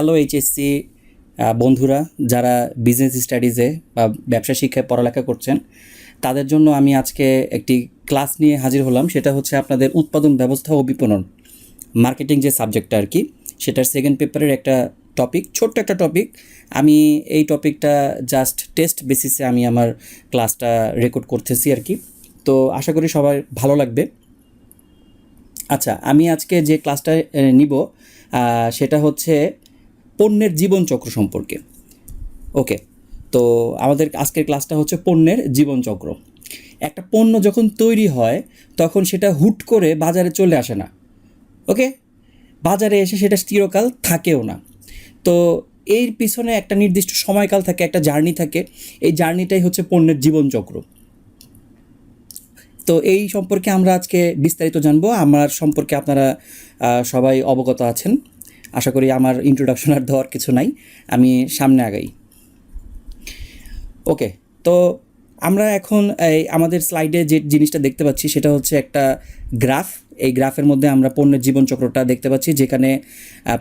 Hello HSC বন্ধুরা যারা business স্টাডিজে বা ব্যবসা শিক্ষায় পড়ালেখা করছেন, তাদের জন্য আমি আজকে একটি ক্লাস নিয়ে হাজির হলাম। সেটা হচ্ছে আপনাদের উৎপাদন ব্যবস্থা ও বিপণন মার্কেটিং যে সাবজেক্টটা আর কি সেটার সেকেন্ড পেপারের একটা টপিক ছোট্ট একটা টপিক আমি এই টপিকটা জাস্ট টেস্ট বেসিসে আমি আমার ক্লাসটা রেকর্ড করতেছি আর কি তো আশা করি সবার ভালো লাগবে। আচ্ছা আমি আজকে যে ক্লাসটা নিব সেটা হচ্ছে পণ্যের জীবনচক্র সম্পর্কে। ওকে, তো আমাদের আজকের ক্লাসটা হচ্ছে পণ্যের জীবনচক্র। একটা পণ্য যখন তৈরি হয়, তখন সেটা হুট করে বাজারে চলে আসে না। ওকে, বাজারে এসে সেটা চিরকাল থাকেও না। তো এর পিছনে একটা নির্দিষ্ট সময়কাল থাকে, একটা জার্নি থাকে। এই জার্নিটাই হচ্ছে পণ্যের জীবনচক্র। তো এই সম্পর্কে আমরা আজকে বিস্তারিত জানব। আমার সম্পর্কে আপনারা সবাই অবগত আছেন। আশা করি আমার ইন্ট্রোডাকশন আর দেওয়ার কিছু নাই। আমি সামনে আগাই। ওকে তো আমরা এখন এই আমাদের স্লাইডে যে জিনিসটা দেখতে পাচ্ছি সেটা হচ্ছে একটা গ্রাফ এই গ্রাফের মধ্যে আমরা পণ্যের জীবনচক্রটা দেখতে পাচ্ছি, যেখানে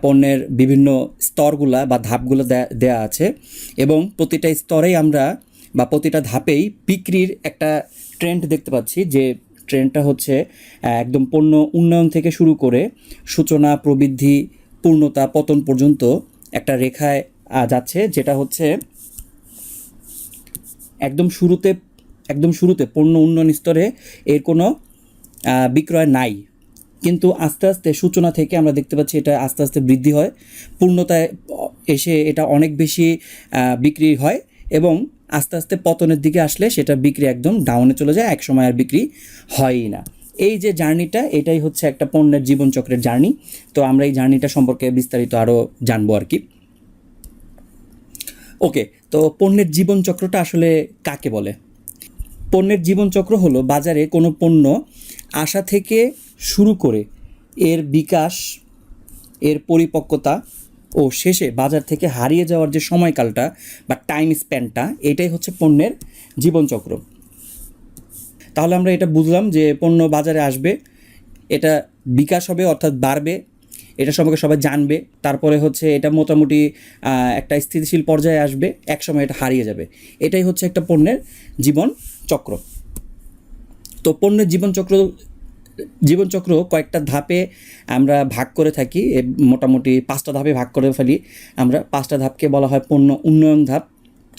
পণ্যের বিভিন্ন স্তরগুলা বা ধাপগুলো দেয়া- আছে এবং প্রতিটা স্তরেই আমরা বা প্রতিটা ধাপেই বিক্রির একটা ট্রেন্ড দেখতে পাচ্ছি, যে ট্রেন্ডটা হচ্ছে একদম পণ্য উন্নয়ন থেকে শুরু করে সূচনা, প্রবৃদ্ধি পূর্ণতা পতন পর্যন্ত একটা রেখায় যাচ্ছে, যেটা হচ্ছে একদম শুরুতে একদম শুরুতে পণ্য উন্নয়ন স্তরে এর কোনো বিক্রয় নাই। কিন্তু আস্তে আস্তে সূচনা থেকে আমরা দেখতে পাচ্ছি এটা আস্তে আস্তে বৃদ্ধি হয়। পূর্ণতায় এসে এটা অনেক বেশি বিক্রি হয় এবং আস্তে আস্তে পতনের দিকে আসলে সেটা বিক্রি একদম ডাউনে চলে যায় এক সময় আর বিক্রি হয়ই না। এই যে জার্নিটা, এটাই হচ্ছে একটা পণ্যের জীবনচক্রের জার্নি। তো আমরা এই জার্নিটা সম্পর্কে বিস্তারিত আরও জানব আর কি। ওকে, তো পণ্যের জীবনচক্রটা আসলে কাকে বলে? পণ্যের জীবনচক্র হলো বাজারে কোনো পণ্য আসা থেকে শুরু করে এর বিকাশ, এর পরিপক্কতা ও শেষে বাজার থেকে হারিয়ে যাওয়ার যে সময়কালটা বা টাইম স্প্যানটা এটাই হচ্ছে পণ্যের জীবনচক্র। তাহলে আমরা এটা বুঝলাম যে পণ্য বাজারে আসবে, এটা বিকাশ হবে অর্থাৎ বাড়বে, এটা সম্পর্কে সবাই জানবে, তারপরে হচ্ছে এটা মোটামুটি একটা স্থিতিশীল পর্যায়ে আসবে এক সময় এটা হারিয়ে যাবে। এটাই হচ্ছে একটা পণ্যের জীবন চক্র। তো পণ্যের জীবনচক্র জীবনচক্র কয়েকটা ধাপে আমরা ভাগ করে থাকি মোটামুটি পাঁচটা ধাপে ভাগ করে ফেলি। আমরা পাঁচটা ধাপকে বলা হয় পণ্য উন্নয়ন ধাপ।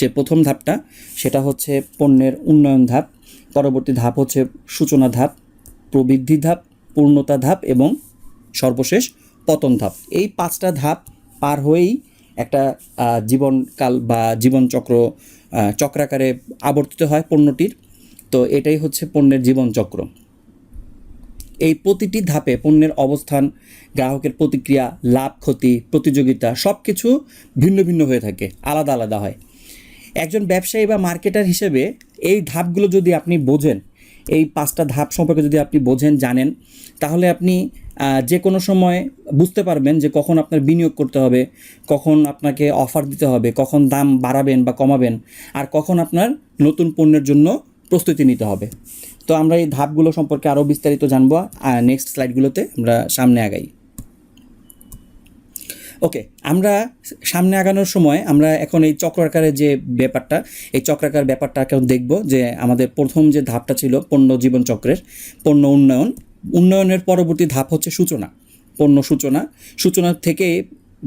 যে প্রথম ধাপটা, সেটা হচ্ছে পণ্যের উন্নয়ন ধাপ। পরবর্তী ধাপ হচ্ছে সূচনা ধাপ, প্রবৃদ্ধি ধাপ, পূর্ণতা ধাপ এবং সর্বশেষ পতন ধাপ। এই পাঁচটা ধাপ পার হয়েই একটা জীবনকাল বা জীবনচক্র চক্রাকারে আবর্তিত হয় পণ্যটির। তো এটাই হচ্ছে পণ্যের জীবনচক্র। এই প্রতিটি ধাপে পণ্যের অবস্থান, গ্রাহকের প্রতিক্রিয়া, লাভ, ক্ষতি, প্রতিযোগিতা সব কিছু ভিন্ন ভিন্ন হয়ে থাকে, আলাদা আলাদা হয়। একজন ব্যবসায়ী বা মার্কেটার হিসেবে এই ধাপগুলো যদি আপনি বোঝেন, এই পাঁচটা ধাপ সম্পর্কে যদি আপনি বোঝেন, জানেন, তাহলে আপনি যে কোনো সময় বুঝতে পারবেন যে কখন আপনার বিনিয়োগ করতে হবে, কখন আপনাকে অফার দিতে হবে, কখন দাম বাড়াবেন বা কমাবেন, আর কখন আপনার নতুন পণ্যের জন্য প্রস্তুতি নিতে হবে। তো আমরা এই ধাপগুলো সম্পর্কে আরও বিস্তারিত জানব নেক্সট স্লাইডগুলোতে আমরা সামনে আগাই। ওকে আমরা সামনে আগানোর সময় আমরা এখন এই চক্রাকারের যে ব্যাপারটা, এই চক্রাকার ব্যাপারটা এখন দেখব যে আমাদের প্রথম যে ধাপটা ছিল পণ্য জীবন চক্রের, পণ্য উন্নয়ন। উন্নয়নের পরবর্তী ধাপ হচ্ছে সূচনা, পণ্য সূচনা। সূচনা থেকে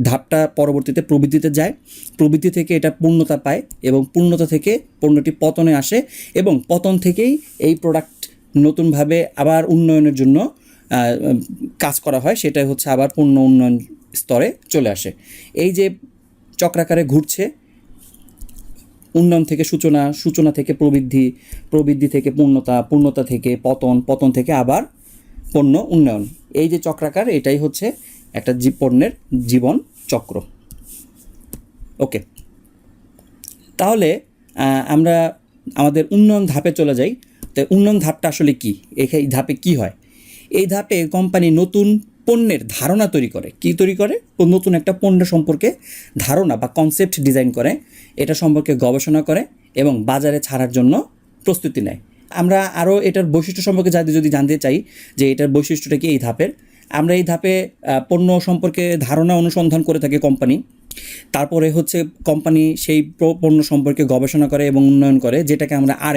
ধাপটা পরবর্তীতে প্রবৃত্তিতে যায়, প্রবৃত্তি থেকে এটা পূর্ণতা পায় এবং পূর্ণতা থেকে পণ্যটি পতনে আসে এবং পতন থেকেই এই প্রোডাক্ট নতুনভাবে আবার উন্নয়নের জন্য কাজ করা হয়। সেটাই হচ্ছে আবার পণ্য উন্নয়ন স্তরে চলে আসে। এই যে চক্রাকারে ঘুরছে, উন্নয়ন থেকে সূচনা সূচনা থেকে প্রবৃদ্ধি প্রবৃদ্ধি থেকে পূর্ণতা পূর্ণতা থেকে পতন পতন থেকে আবার পণ্য উন্নয়ন। এই যে চক্রাকার, এটাই হচ্ছে একটা জী, পণ্যের জীবন চক্র। ওকে। তাহলে আমরা আমাদের উন্নয়ন ধাপে চলে যাই। তো উন্নয়ন ধাপটা আসলে কী? এই ধাপে কি হয়? এই ধাপে কোম্পানি নতুন পণ্যের ধারণা তৈরি করে। কি তৈরি করে? নতুন একটা পণ্য সম্পর্কে ধারণা বা কনসেপ্ট ডিজাইন করে। এটা সম্পর্কে গবেষণা করে এবং বাজারে ছাড়ার জন্য প্রস্তুতি নেয়। আমরা আরও এটার বৈশিষ্ট্য সম্পর্কে যাতে যদি জানতে চাই যে এটার বৈশিষ্ট্যটা কি এই ধাপের, আমরা এই ধাপে পণ্য সম্পর্কে ধারণা অনুসন্ধান করে থাকি কোম্পানি তারপরে হচ্ছে কোম্পানি সেই পণ্য সম্পর্কে গবেষণা করে এবং উন্নয়ন করে, যেটাকে আমরা আর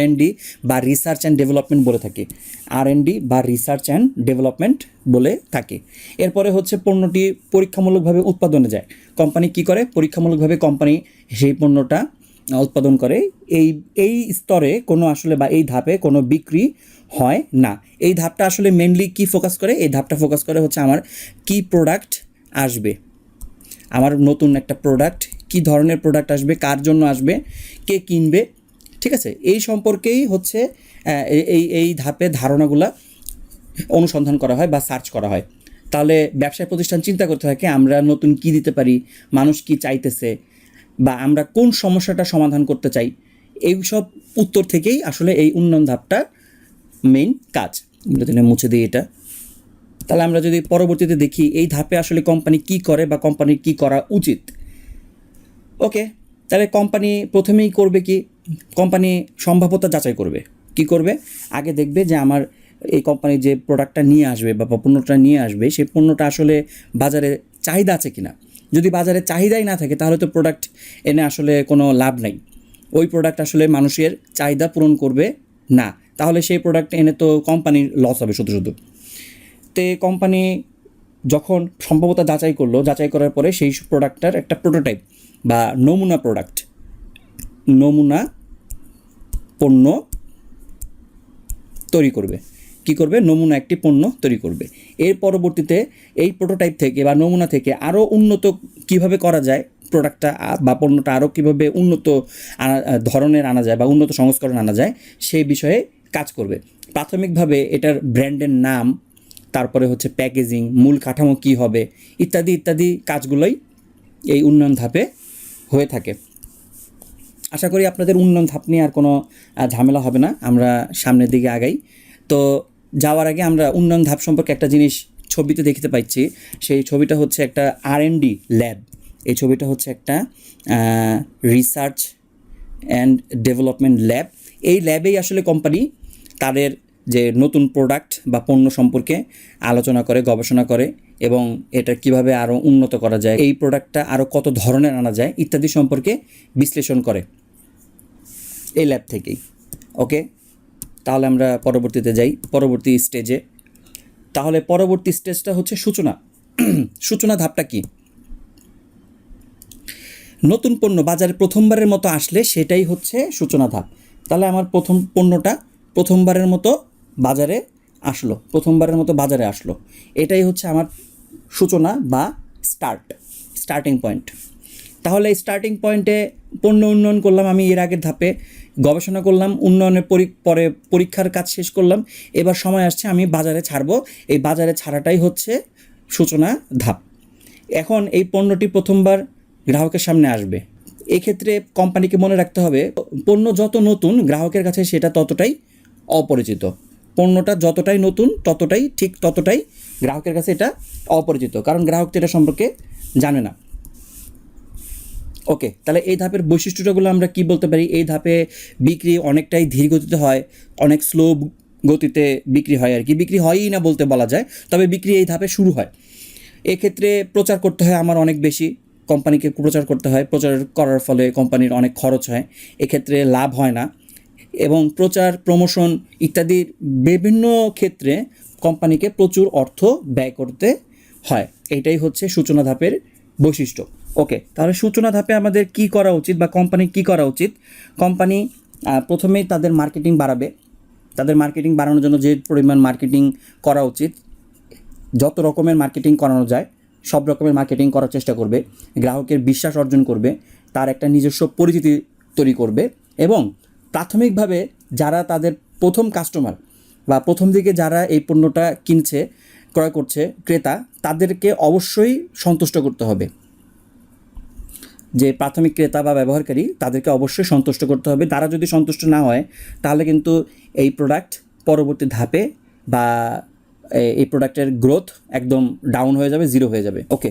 বা রিসার্চ অ্যান্ড ডেভেলপমেন্ট বলে থাকি। আর বা রিসার্চ অ্যান্ড ডেভেলপমেন্ট বলে থাকি। এরপরে হচ্ছে পণ্যটি পরীক্ষামূলকভাবে উৎপাদনে যায়। কোম্পানি কি করে? পরীক্ষামূলকভাবে কোম্পানি সেই পণ্যটা উৎপাদন করে। এই এই স্তরে কোনো আসলে বা এই ধাপে কোনো বিক্রি হয় না। এই ধাপটা আসলে মেনলি কি ফোকাস করে? এই ধাপটা ফোকাস করে হচ্ছে আমার কি প্রোডাক্ট আসবে। আমার নতুন একটা প্রোডাক্ট কি ধরনের প্রোডাক্ট আসবে, কার জন্য আসবে, কে কিনবে, ঠিক আছে? এই সম্পর্কেই হচ্ছে এই- এই ধাপে ধারণাগুলা অনুসন্ধান করা হয় বা সার্চ করা হয়। তাহলে ব্যবসায় প্রতিষ্ঠান চিন্তা করতে হয় কি আমরা নতুন কি দিতে পারি, মানুষ কি চাইতেছে, বা আমরা কোন সমস্যাটা সমাধান করতে চাই এই সব উত্তর থেকেই আসলে এই উন্নয়ন ধাপটা মেইন কাজ। না মুছে দিই এটা। তাহলে আমরা যদি পরবর্তীতে দেখি এই ধাপে আসলে কোম্পানি কি করে বা কোম্পানির কি করা উচিত? ওকে তাহলে কোম্পানি প্রথমেই করবে কি? কোম্পানি সম্ভাব্যতা যাচাই করবে। কি করবে? আগে দেখবে যে আমার এই কোম্পানি যে প্রোডাক্টটা নিয়ে আসবে বা পণ্যটা নিয়ে আসবে সেই পণ্যটা আসলে বাজারে চাহিদা আছে কিনা? যদি বাজারে চাহিদাই না থাকে, তাহলে তো প্রোডাক্ট এনে আসলে কোনো লাভ নাই। ওই প্রোডাক্ট আসলে মানুষের চাহিদা পূরণ করবে না। তাহলে সেই প্রোডাক্ট এনে তো কোম্পানির লস হবে শুধু শুধু। তে কোম্পানি যখন সম্ভবত যাচাই করল, যাচাই করার পরে সেই প্রোডাক্টটার একটা প্রোটোটাইপ বা নমুনা প্রোডাক্ট নমুনা পণ্য তৈরি করবে। কি করবে? নমুনা একটি পণ্য তৈরি করবে। এর পরবর্তীতে এই প্রোটোটাইপ থেকে বা নমুনা থেকে আরও উন্নত কীভাবে করা যায় প্রোডাক্টটা বা পণ্যটা আরও কীভাবে উন্নত ধরনের আনা যায় বা উন্নত সংস্করণ আনা যায়, সেই বিষয়ে কাজ করবে। প্রাথমিকভাবে এটার ব্র্যান্ডের নাম তারপরে হচ্ছে প্যাকেজিং, মূল কাঠামো কী হবে, ইত্যাদি ইত্যাদি কাজগুলোই এই উন্নয়ন ধাপে হয়ে থাকে। আশা করি আপনাদের উন্নয়ন ধাপ নিয়ে আর কোনো ঝামেলা হবে না, আমরা সামনের দিকে আগাই। তো যাওয়ার আগে আমরা উন্নয়ন ধাপ সম্পর্কে একটা জিনিস ছবিতে দেখতে পাচ্ছি, সেই ছবিটা হচ্ছে একটা আর ডি ল্যাব এই ছবিটা হচ্ছে একটা রিসার্চ অ্যান্ড ডেভেলপমেন্ট ল্যাব এই ল্যাবেই আসলে কোম্পানি তাদের যে নতুন প্রোডাক্ট বা পণ্য সম্পর্কে আলোচনা করে, গবেষণা করে এবং এটা কীভাবে আরও উন্নত করা যায়, এই প্রোডাক্টটা আরও কত ধরনের আনা যায় ইত্যাদি সম্পর্কে বিশ্লেষণ করে এই ল্যাব থেকেই। ওকে তাহলে আমরা পরবর্তীতে যাই, পরবর্তী স্টেজে তাহলে পরবর্তী স্টেজটা হচ্ছে সূচনা। সূচনা ধাপটা কি? নতুন পণ্য বাজারে প্রথমবারের মতো আসলে সেটাই হচ্ছে সূচনা ধাপ। তাহলে আমার প্রথম পণ্যটা প্রথমবারের মতো বাজারে আসলো, প্রথমবারের মতো বাজারে আসলো। এটাই হচ্ছে আমার সূচনা বা স্টার্ট স্টার্টিং পয়েন্ট তাহলে স্টার্টিং পয়েন্টে পণ্য উন্নয়ন করলাম, আমি এর আগের ধাপে গবেষণা করলাম, উন্নয়নের পরি- পরে পরীক্ষার কাজ শেষ করলাম। এবার সময় আসছে, আমি বাজারে ছাড়ব। এই বাজারে ছাড়াটাই হচ্ছে সূচনা ধাপ। এখন এই পণ্যটি প্রথমবার গ্রাহকের সামনে আসবে। এক্ষেত্রে কোম্পানিকে মনে রাখতে হবে, পণ্য যত নতুন, গ্রাহকের কাছে সেটা ততটাই অপরিচিত। পণ্যটা যতটাই নতুন, ততটাই ঠিক, ততটাই গ্রাহকের কাছে এটা অপরিচিত। কারণ গ্রাহক তো এটা সম্পর্কে জানে না। ওকে, তাহলে এই ধাপের বৈশিষ্ট্যগুলো আমরা কি বলতে পারি? এই ধাপে বিক্রি অনেকটাই ধীর গতিতে হয়, অনেক স্লো গতিতে বিক্রি হয় আর কি। বিক্রি হয়ই না বলতে বলা যায়, তবে বিক্রি এই ধাপে শুরু হয়। এক্ষেত্রে প্রচার করতে হয় আমার অনেক বেশি, কোম্পানিকে প্রচার করতে হয়। প্রচার করার ফলে কোম্পানির অনেক খরচ হয়, এক্ষেত্রে লাভ হয় না। এবং প্রচার, প্রমোশন ইত্যাদির বিভিন্ন ক্ষেত্রে কোম্পানিকে প্রচুর অর্থ ব্যয় করতে হয়। এইটাই হচ্ছে সূচনা ধাপের বৈশিষ্ট্য। ওকে তাহলে সূচনা ধাপে আমাদের কি করা উচিত বা কোম্পানি কি করা উচিত? কোম্পানি প্রথমেই তাদের মার্কেটিং বাড়াবে। তাদের মার্কেটিং বাড়ানোর জন্য যে পরিমাণ মার্কেটিং করা উচিত, যত রকমের মার্কেটিং করানো যায়, সব রকমের মার্কেটিং করার চেষ্টা করবে। গ্রাহকের বিশ্বাস অর্জন করবে, তার একটা নিজস্ব পরিচিতি তৈরি করবে এবং প্রাথমিকভাবে যারা তাদের প্রথম কাস্টমার বা প্রথম দিকে যারা এই পণ্যটা কিনছে, ক্রয় করছে, ক্রেতা, তাদেরকে অবশ্যই সন্তুষ্ট করতে হবে। যে প্রাথমিক ক্রেতা বা ব্যবহারকারী, তাদেরকে অবশ্যই সন্তুষ্ট করতে হবে। তারা যদি সন্তুষ্ট না হয়, তাহলে কিন্তু এই প্রোডাক্ট পরবর্তী ধাপে বা এই প্রোডাক্টের গ্রোথ একদম ডাউন হয়ে যাবে জিরো হয়ে যাবে। ওকে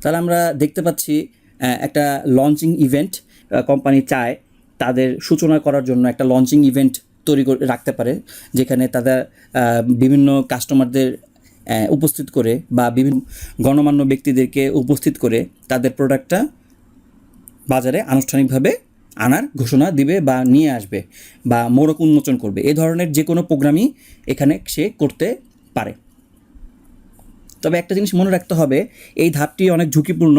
তাহলে আমরা দেখতে পাচ্ছি একটা লঞ্চিং ইভেন্ট কোম্পানি চায়, তাদের সূচনা করার জন্য একটা লঞ্চিং ইভেন্ট তৈরি করে, রাখতে পারে, যেখানে তাদের বিভিন্ন কাস্টমারদের উপস্থিত করে বা বিভিন্ন গণমান্য ব্যক্তিদেরকে উপস্থিত করে তাদের প্রোডাক্টটা বাজারে আনুষ্ঠানিকভাবে আনার ঘোষণা দিবে বা নিয়ে আসবে বা মোড়ক উন্মোচন করবে। এ ধরনের যে কোনো প্রোগ্রামই এখানে সে করতে পারে। তবে একটা জিনিস মনে রাখতে হবে, এই ধাপটি অনেক ঝুঁকিপূর্ণ,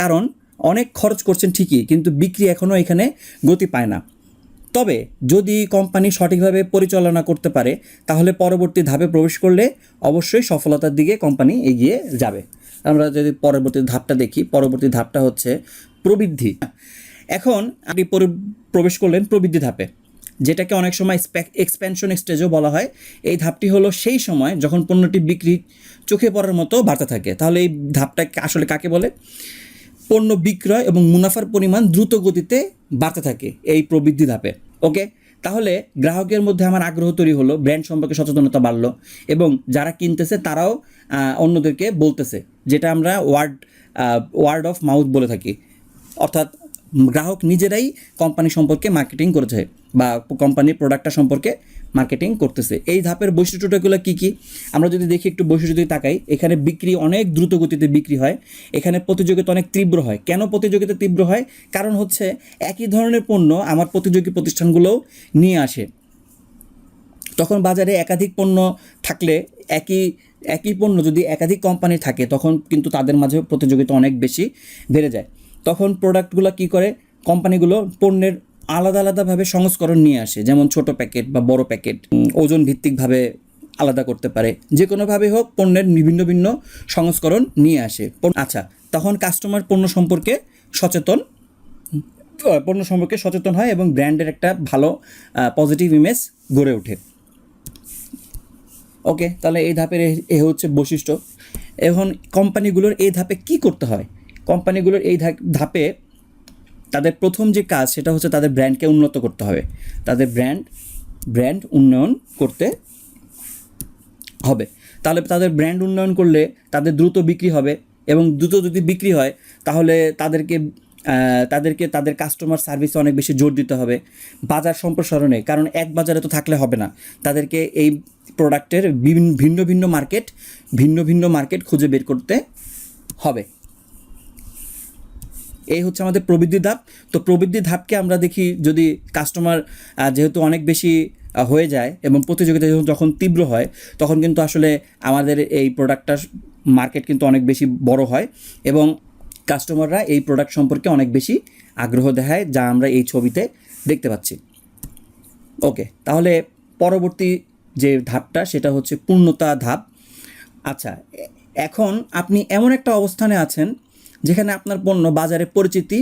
কারণ অনেক খরচ করছেন ঠিকই, কিন্তু বিক্রি এখনও এখানে গতি পায় না। তবে যদি কোম্পানি সঠিকভাবে পরিচালনা করতে পারে, তাহলে পরবর্তী ধাপে প্রবেশ করলে অবশ্যই সফলতার দিকে কোম্পানি এগিয়ে যাবে। আমরা যদি পরবর্তী ধাপটা দেখি, পরবর্তী ধাপটা হচ্ছে প্রবৃদ্ধি। এখন আপনি প্রবেশ করলেন প্রবৃদ্ধি ধাপে, যেটাকে অনেক সময় এক্সপ্যানশন স্টেজও বলা হয়। এই ধাপটি হলো সেই সময় যখন পণ্যটি বিক্রি চোখে পড়ার মতো বাড়তে থাকে। তাহলে এই ধাপটা আসলে কাকে বলে? পণ্য বিক্রয় এবং মুনাফার পরিমাণ দ্রুত গতিতে বাড়তে থাকে এই প্রবৃদ্ধি ধাপে। ওকে? তাহলে গ্রাহকের মধ্যে আমার আগ্রহ তৈরি হলো, ব্র্যান্ড সম্পর্কে সচেতনতা বাড়লো এবং যারা কিনতেছে তারাও অন্যদেরকে বলতেছে, যেটা আমরা ওয়ার্ড ওয়ার্ড অফ মাউথ বলে থাকি। অর্থাৎ গ্রাহক নিজেরাই কোম্পানি সম্পর্কে মার্কেটিং করেছে। বা কোম্পানির প্রোডাক্টটা সম্পর্কে মার্কেটিং করতেছে। এই ধাপের বৈশিষ্ট্যটাগুলো কী কী? আমরা যদি দেখি একটু বৈশিষ্ট্য যদি তাকাই, এখানে বিক্রি অনেক দ্রুত গতিতে বিক্রি হয়, এখানে প্রতিযোগিতা অনেক তীব্র হয়। কেন প্রতিযোগিতা তীব্র হয়? কারণ হচ্ছে একই ধরনের পণ্য আমার প্রতিযোগী প্রতিষ্ঠানগুলোও নিয়ে আসে। তখন বাজারে একাধিক পণ্য থাকলে একই একই পণ্য যদি একাধিক কোম্পানি থাকে, তখন কিন্তু তাদের মাঝে প্রতিযোগিতা অনেক বেশি বেড়ে যায়। তখন প্রোডাক্টগুলো কি করে? কোম্পানিগুলো পণ্যের আলাদা আলাদাভাবে সংস্করণ নিয়ে আসে, যেমন ছোট প্যাকেট বা বড় প্যাকেট ওজন ভিত্তিকভাবে আলাদা করতে পারে। যে কোনোভাবে হোক, পণ্যের বিভিন্ন ভিন্ন সংস্করণ নিয়ে আসে। আচ্ছা তখন কাস্টমার পণ্য সম্পর্কে সচেতন পণ্য সম্পর্কে সচেতন হয় এবং ব্র্যান্ডের একটা ভালো পজিটিভ ইমেজ গড়ে ওঠে। ওকে, তাহলে এই ধাপের এ- হচ্ছে বৈশিষ্ট্য। এখন কোম্পানিগুলোর এই ধাপে কি করতে হয়? কোম্পানিগুলোর এই ধাপে তাদের প্রথম যে কাজ সেটা হচ্ছে তাদের ব্র্যান্ডকে উন্নত করতে হবে। তাদের ব্র্যান্ড ব্র্যান্ড উন্নয়ন করতে হবে। তাহলে তাদের ব্র্যান্ড উন্নয়ন করলে তাদের দ্রুত বিক্রি হবে এবং দ্রুত যদি বিক্রি হয়, তাহলে তাদেরকে তাদেরকে তাদের কাস্টমার সার্ভিসে অনেক বেশি জোর দিতে হবে। বাজার সম্প্রসারণে, কারণ এক বাজারে তো থাকলে হবে না। তাদেরকে এই প্রোডাক্টের ভিন্ন ভিন্ন মার্কেট ভিন্ন ভিন্ন মার্কেট খুঁজে বের করতে হবে। এই হচ্ছে আমাদের প্রবৃদ্ধি ধাপ। তো প্রবৃদ্ধি ধাপকে আমরা দেখি যদি কাস্টমার যেহেতু অনেক বেশি হয়ে যায় এবং প্রতিযোগিতা যখন- তীব্র হয়, তখন কিন্তু আসলে আমাদের এই প্রোডাক্টটার মার্কেট কিন্তু অনেক বেশি বড় হয় এবং কাস্টমাররা এই প্রোডাক্ট সম্পর্কে অনেক বেশি আগ্রহ দেখায়, যা আমরা এই ছবিতে দেখতে পাচ্ছি। ওকে, তাহলে পরবর্তী যে ধাপটা, সেটা হচ্ছে পূর্ণতা ধাপ। আচ্ছা এখন আপনি এমন একটা অবস্থানে আছেন যেখানে আপনার পণ্য বাজারে পরিচিতি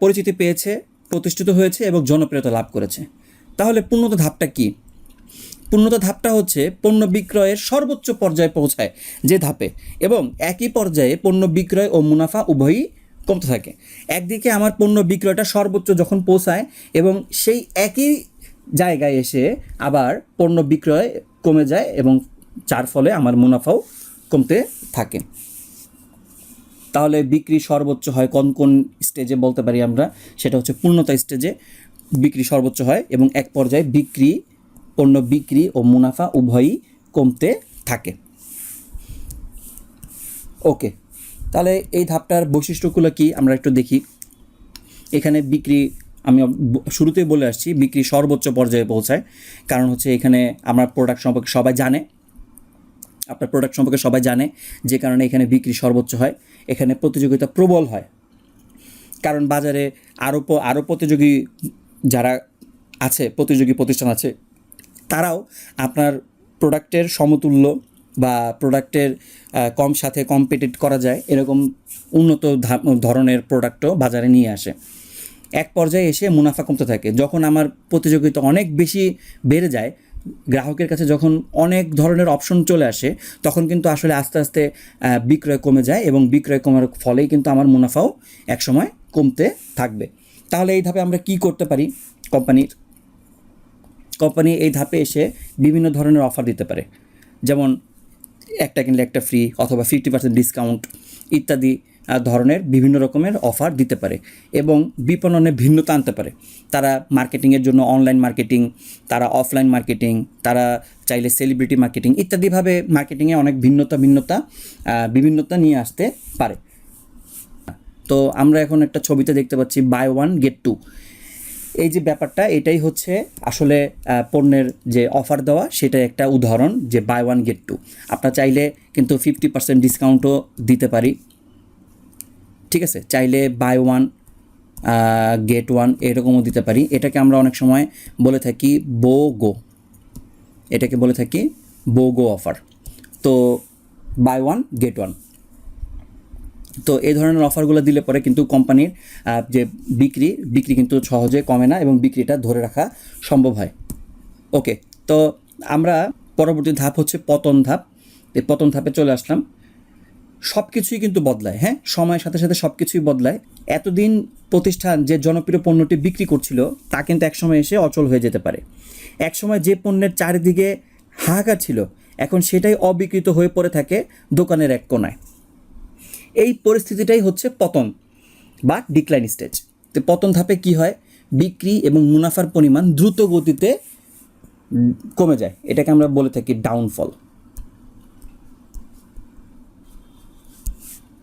পরিচিতি পেয়েছে, প্রতিষ্ঠিত হয়েছে এবং জনপ্রিয়তা লাভ করেছে। তাহলে পূর্ণতা ধাপটা কি? পূর্ণতা ধাপটা হচ্ছে পণ্য বিক্রয়ের সর্বোচ্চ পর্যায়ে পৌঁছায় যে ধাপে এবং একই পর্যায়ে পণ্য বিক্রয় ও মুনাফা উভয়ই কমতে থাকে। একদিকে আমার পণ্য বিক্রয়টা সর্বোচ্চ যখন পৌঁছায় এবং সেই একই জায়গায় এসে আবার পণ্য বিক্রয় কমে যায় এবং যার ফলে আমার মুনাফাও কমতে থাকে। তাহলে বিক্রি সর্বোচ্চ হয় কোন কোন স্টেজে বলতে পারি আমরা? সেটা হচ্ছে পূর্ণতা স্টেজে বিক্রি সর্বোচ্চ হয় এবং এক পর্যায়ে বিক্রি, পণ্য বিক্রি ও মুনাফা উভয়ই কমতে থাকে। ওকে, তাহলে এই ধাপটার বৈশিষ্ট্যগুলো কি আমরা একটু দেখি। এখানে বিক্রি, আমি শুরুতেই বলে আসছি, বিক্রি সর্বোচ্চ পর্যায়ে পৌঁছায়। কারণ হচ্ছে এখানে আমার প্রোডাক্ট সম্পর্কে সবাই জানে। আপনার প্রোডাক্ট সম্পর্কে সবাই জানে, যে কারণে এখানে বিক্রি সর্বোচ্চ হয়, এখানে প্রতিযোগিতা প্রবল হয়। কারণ বাজারে আরও আরও প্রতিযোগী যারা আছে, প্রতিযোগী প্রতিষ্ঠান আছে, তারাও আপনার প্রোডাক্টের সমতুল্য বা প্রোডাক্টের কম সাথে কম্পিটিট করা যায়, এরকম উন্নত ধরনের প্রোডাক্টও বাজারে নিয়ে আসে। এক পর্যায়ে এসে মুনাফা কমতে থাকে। যখন আমার প্রতিযোগিতা অনেক বেশি বেড়ে যায় গ্রাহকের কাছে যখন অনেক ধরনের অপশন চলে আসে, তখন কিন্তু আসলে আস্তে আস্তে বিক্রয় কমে যায় এবং বিক্রয় কমার ফলেই কিন্তু আমার মুনাফাও একসময় কমতে থাকবে। তাহলে এই ধাপে আমরা কি করতে পারি কোম্পানির? কোম্পানি এই ধাপে এসে বিভিন্ন ধরনের অফার দিতে পারে। যেমন, একটা কিনলে একটা ফ্রি অথবা ফিফটি পার্সেন্ট ডিসকাউন্ট ইত্যাদি ধরনের বিভিন্ন রকমের অফার দিতে পারে এবং বিপণনে ভিন্নতা আনতে পারে। তারা মার্কেটিংয়ের জন্য অনলাইন মার্কেটিং তারা অফলাইন মার্কেটিং তারা চাইলে সেলিব্রিটি মার্কেটিং ইত্যাদিভাবে মার্কেটিংয়ে অনেক ভিন্নতা ভিন্নতা বিভিন্নতা নিয়ে আসতে পারে। তো আমরা এখন একটা ছবিতে দেখতে পাচ্ছি বাই ওয়ান গেট টু এই যে ব্যাপারটা, এটাই হচ্ছে আসলে পণ্যের যে অফার দেওয়া সেটা একটা উদাহরণ যে বাই ওয়ান গেট টু আপনার চাইলে কিন্তু ফিফটি পার্সেন্ট ডিসকাউন্টও দিতে পারি। ঠিক আছে? চাইলে বাই ওয়ান গেট ওয়ান এরকমও দিতে পারি। এটাকে আমরা অনেক সময় বলে থাকি বো গো এটাকে বলে থাকি বো গো অফার তো বাই ওয়ান গেট ওয়ান তো এই ধরনের অফারগুলো দিলে পরে কিন্তু কোম্পানির যে বিক্রি বিক্রি কিন্তু সহজে কমে না এবং বিক্রিটা ধরে রাখা সম্ভব হয়। ওকে তো আমরা পরবর্তী ধাপ হচ্ছে পতন ধাপ। এই পতন ধাপে চলে আসলাম। সব কিছুই কিন্তু বদলায় হ্যাঁ? সময়ের সাথে সাথে সব কিছুই বদলায়। এতদিন প্রতিষ্ঠান যে জনপ্রিয় পণ্যটি বিক্রি করছিল, তা কিন্তু একসময় এসে অচল হয়ে যেতে পারে। একসময় যে পণ্যের চারিদিকে হাহাকার ছিল, এখন সেটাই অবিকৃত হয়ে পড়ে থাকে দোকানের এক কোনায়। এই পরিস্থিতিটাই হচ্ছে পতন বা ডিক্লাইন স্টেজ তো পতন ধাপে কি হয়? বিক্রি এবং মুনাফার পরিমাণ দ্রুত গতিতে কমে যায়। এটাকে আমরা বলে থাকি ডাউনফল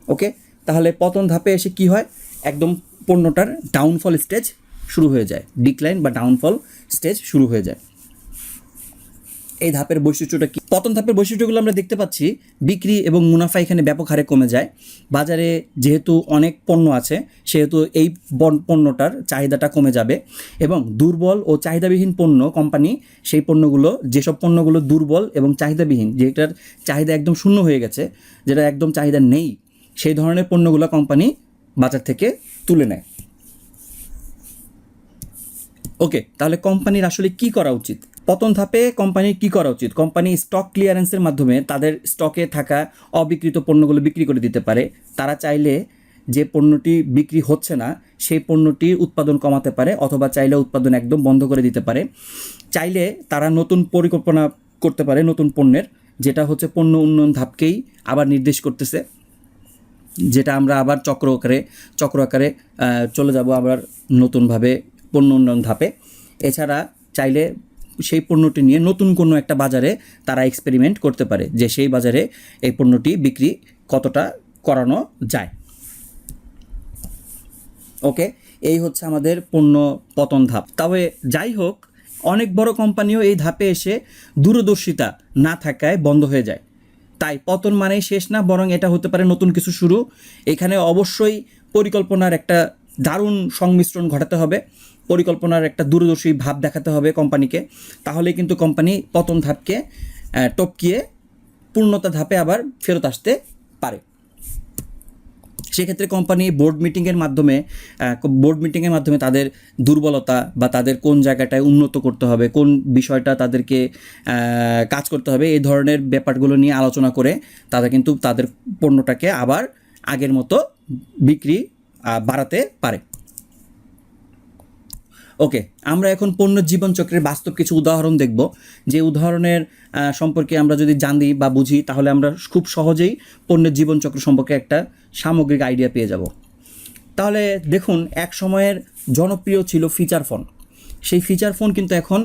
ওকে? তাহলে পতন ধাপে এসে কি হয়? একদম পণ্যটার ডাউনফল স্টেজ শুরু হয়ে যায়। ডিক্লাইন বা ডাউনফল স্টেজ শুরু হয়ে যায়। এই ধাপের বৈশিষ্ট্যটা কি? পতন ধাপের বৈশিষ্ট্যগুলো আমরা দেখতে পাচ্ছি। বিক্রি এবং মুনাফা এখানে ব্যাপক হারে কমে যায়। বাজারে যেহেতু অনেক পণ্য আছে, সেহেতু এই পণ্যটার চাহিদাটা কমে যাবে। এবং দুর্বল ও চাহিদাবিহীন পণ্য কোম্পানি সেই পণ্যগুলো, যেসব পণ্যগুলো দুর্বল এবং চাহিদাবিহীন, যেটার চাহিদা একদম শূন্য হয়ে গেছে, যেটা একদম চাহিদা নেই সেই ধরনের পণ্যগুলো কোম্পানি বাজার থেকে তুলে নেয়। ওকে তাহলে কোম্পানির আসলে কি করা উচিত? পতন ধাপে কোম্পানির কি করা উচিত? কোম্পানি স্টক ক্লিয়ারেন্সের মাধ্যমে তাদের স্টকে থাকা অবিকৃত পণ্যগুলো বিক্রি করে দিতে পারে। তারা চাইলে যে পণ্যটি বিক্রি হচ্ছে না, সেই পণ্যটির উৎপাদন কমাতে পারে অথবা চাইলে উৎপাদন একদম বন্ধ করে দিতে পারে। চাইলে তারা নতুন পরিকল্পনা করতে পারে নতুন পণ্যের, যেটা হচ্ছে পণ্য উন্নয়ন ধাপকেই আবার নির্দেশ করতেছে। যেটা আমরা আবার চক্র আকারে চক্র আকারে চলে যাব আবার নতুনভাবে পণ্য উন্নয়ন ধাপে। এছাড়া চাইলে সেই পণ্যটি নিয়ে নতুন কোনো একটা বাজারে তারা এক্সপেরিমেন্ট করতে পারে যে সেই বাজারে এই পণ্যটি বিক্রি কতটা করানো যায়। ওকে, এই হচ্ছে আমাদের পণ্য পতন ধাপ। তবে যাই হোক, অনেক বড় কোম্পানিও এই ধাপে এসে দূরদর্শিতা না থাকায় বন্ধ হয়ে যায়। তাই পতন মানেই শেষ না, বরং এটা হতে পারে নতুন কিছু শুরু। এখানে অবশ্যই পরিকল্পনার একটা দারুণ সংমিশ্রণ ঘটাতে হবে, পরিকল্পনার একটা দূরদর্শী ভাব দেখাতে হবে কোম্পানিকে। তাহলে কিন্তু কোম্পানি পতন ধাপকে টপকিয়ে পূর্ণতা ধাপে আবার ফেরত আসতে পারে। সেক্ষেত্রে কোম্পানি বোর্ড মিটিংয়ের মাধ্যমে বোর্ড মিটিংয়ের মাধ্যমে তাদের দুর্বলতা বা তাদের কোন জায়গাটায় উন্নত করতে হবে, কোন বিষয়টা তাদেরকে কাজ করতে হবে, এই ধরনের ব্যাপারগুলো নিয়ে আলোচনা করে তারা কিন্তু তাদের পণ্যটাকে আবার আগের মতো বিক্রি বাড়াতে পারে। ওকে আমরা এখন পণ্য জীবনচক্রের বাস্তব কিছু উদাহরণ দেখব। যে উদাহরণের সম্পর্কে আমরা যদি জানি বা বুঝি, তাহলে আমরা খুব সহজেই পণ্যের জীবনচক্র সম্পর্কে একটা সামগ্রিক আইডিয়া পেয়ে যাব। তাহলে দেখুন, এক সময়ের জনপ্রিয় ছিল ফিচার ফোন সেই ফিচার ফোন কিন্তু এখন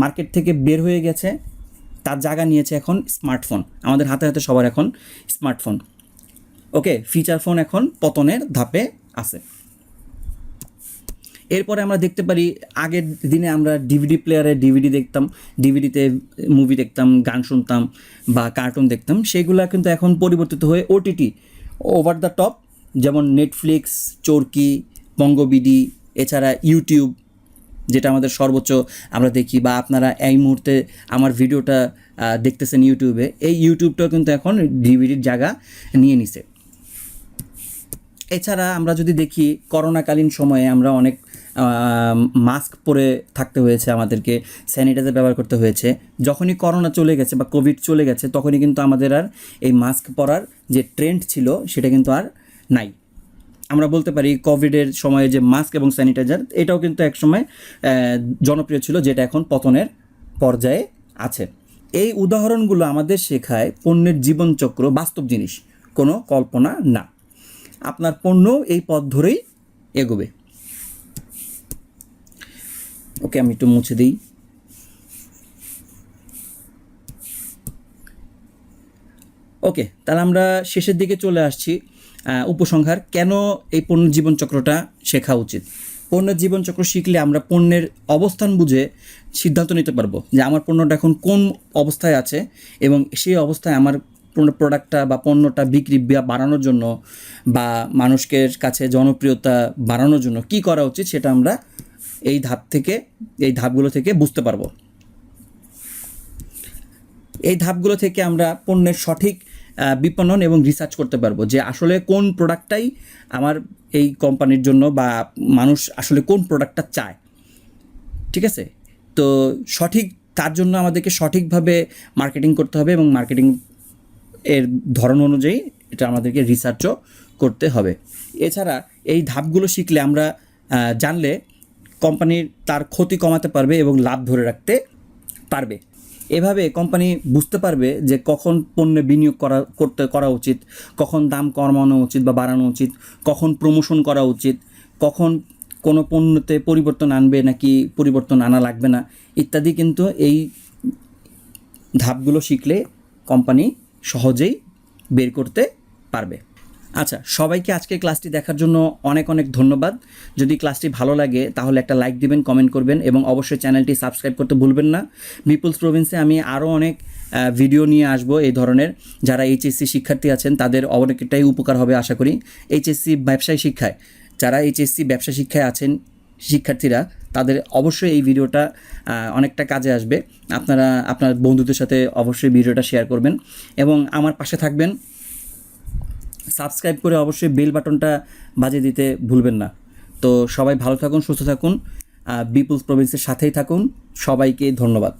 মার্কেট থেকে বের হয়ে গেছে। তার জায়গা নিয়েছে এখন স্মার্টফোন আমাদের হাতে হাতে সবার এখন স্মার্টফোন ওকে ফিচার ফোন এখন পতনের ধাপে আছে। এরপরে আমরা দেখতে পারি, আগের দিনে আমরা ডিভিডি প্লেয়ারে ডিভিডি দেখতাম ডিভিডিতে মুভি দেখতাম, গান শুনতাম বা কার্টুন দেখতাম, সেগুলো কিন্তু এখন পরিবর্তিত হয়ে ওটিটি ওভার দ্য টপ যেমন নেটফ্লিক্স চরকি, বঙ্গবিডি, এছাড়া ইউটিউব যেটা আমাদের সর্বোচ্চ আমরা দেখি বা আপনারা এই মুহূর্তে আমার ভিডিওটা দেখতেছেন ইউটিউবে এই ইউটিউবটাও কিন্তু এখন ডিভিডির জায়গা নিয়ে নিছে। এছাড়া আমরা যদি দেখি, করোনাকালীন সময়ে আমরা অনেক মাস্ক পরে থাকতে হয়েছে আমাদেরকে, স্যানিটাইজার ব্যবহার করতে হয়েছে। যখনই করোনা চলে গেছে বা কোভিড চলে গেছে, তখনই কিন্তু আমাদের আর এই মাস্ক পরার যে ট্রেন্ড ছিল, সেটা কিন্তু আর নাই। আমরা বলতে পারি, কোভিডের সময়ে যে মাস্ক এবং স্যানিটাইজার, এটাও কিন্তু একসময় জনপ্রিয় ছিল, যেটা এখন পতনের পর্যায়ে আছে। এই উদাহরণগুলো আমাদের শেখায় পণ্যের জীবনচক্র, বাস্তব জিনিস। কোনো কল্পনা না। আপনার পণ্য এই পথ ধরেই এগোবে। ওকে, আমি একটু মুছে দিই। ওকে, তাহলে আমরা শেষের দিকে চলে আসছি উপসংহার, কেন এই পণ্য জীবন চক্রটা শেখা উচিত? পণ্যের জীবন চক্র শিখলে আমরা পণ্যের অবস্থান বুঝে সিদ্ধান্ত নিতে পারব যে আমার পণ্যটা এখন কোন অবস্থায় আছে এবং সেই অবস্থায় আমার পণ্য প্রোডাক্টটা বা পণ্যটা বিক্রি বাড়ানোর জন্য বা মানুষের কাছে জনপ্রিয়তা বাড়ানোর জন্য কি করা উচিত সেটা আমরা এই ধাপ থেকে, এই ধাপগুলো থেকে বুঝতে পারব। এই ধাপগুলো থেকে আমরা পণ্যের সঠিক বিপণন এবং রিসার্চ করতে পারব যে আসলে কোন প্রোডাক্টটাই আমার এই কোম্পানির জন্য বা মানুষ আসলে কোন প্রোডাক্টটা চায়। ঠিক আছে? তো সঠিক, তার জন্য আমাদেরকে সঠিকভাবে মার্কেটিং করতে হবে এবং মার্কেটিং এর ধরন অনুযায়ী এটা আমাদেরকে রিসার্চও করতে হবে। এছাড়া এই ধাপগুলো শিখলে আমরা জানলে কোম্পানির তার ক্ষতি কমাতে পারবে এবং লাভ ধরে রাখতে পারবে। এভাবে কোম্পানি বুঝতে পারবে যে কখন পণ্যে বিনিয়োগ করা, করতে, করা উচিত, কখন দাম কমানো উচিত বা বাড়ানো উচিত, কখন প্রমোশন করা উচিত, কখন কোনো পণ্যতে পরিবর্তন আনবে নাকি পরিবর্তন আনা লাগবে না, ইত্যাদি কিন্তু এই ধাপগুলো শিখলে কোম্পানি সহজেই বের করতে পারবে। আচ্ছা সবাইকে আজকের ক্লাসটি দেখার জন্য অনেক অনেক ধন্যবাদ। যদি ক্লাসটি ভালো লাগে, তাহলে একটা লাইক দিবেন, কমেন্ট করবেন এবং অবশ্যই চ্যানেলটি সাবস্ক্রাইব করতে ভুলবেন না। বিপুলস প্রভিন্সে আমি আরও অনেক ভিডিও নিয়ে আসব এই ধরনের। যারা এইচএসসি শিক্ষার্থী আছেন, তাদের অনেকটাই উপকার হবে আশা করি। এইচএসসি ব্যবসায় শিক্ষায়, যারা এইচএসসি ব্যবসা শিক্ষায় আছেন শিক্ষার্থীরা, তাদের অবশ্যই এই ভিডিওটা অনেকটা কাজে আসবে। আপনারা, আপনার বন্ধুদের সাথে অবশ্যই ভিডিওটা শেয়ার করবেন এবং আমার পাশে থাকবেন। সাবস্ক্রাইব করে অবশ্যই বেল বাটনটা বাজিয়ে দিতে ভুলবেন না। তো সবাই ভালো থাকুন, সুস্থ থাকুন। বিপুলস প্রভিন্সের সাথেই থাকুন। সবাইকে ধন্যবাদ।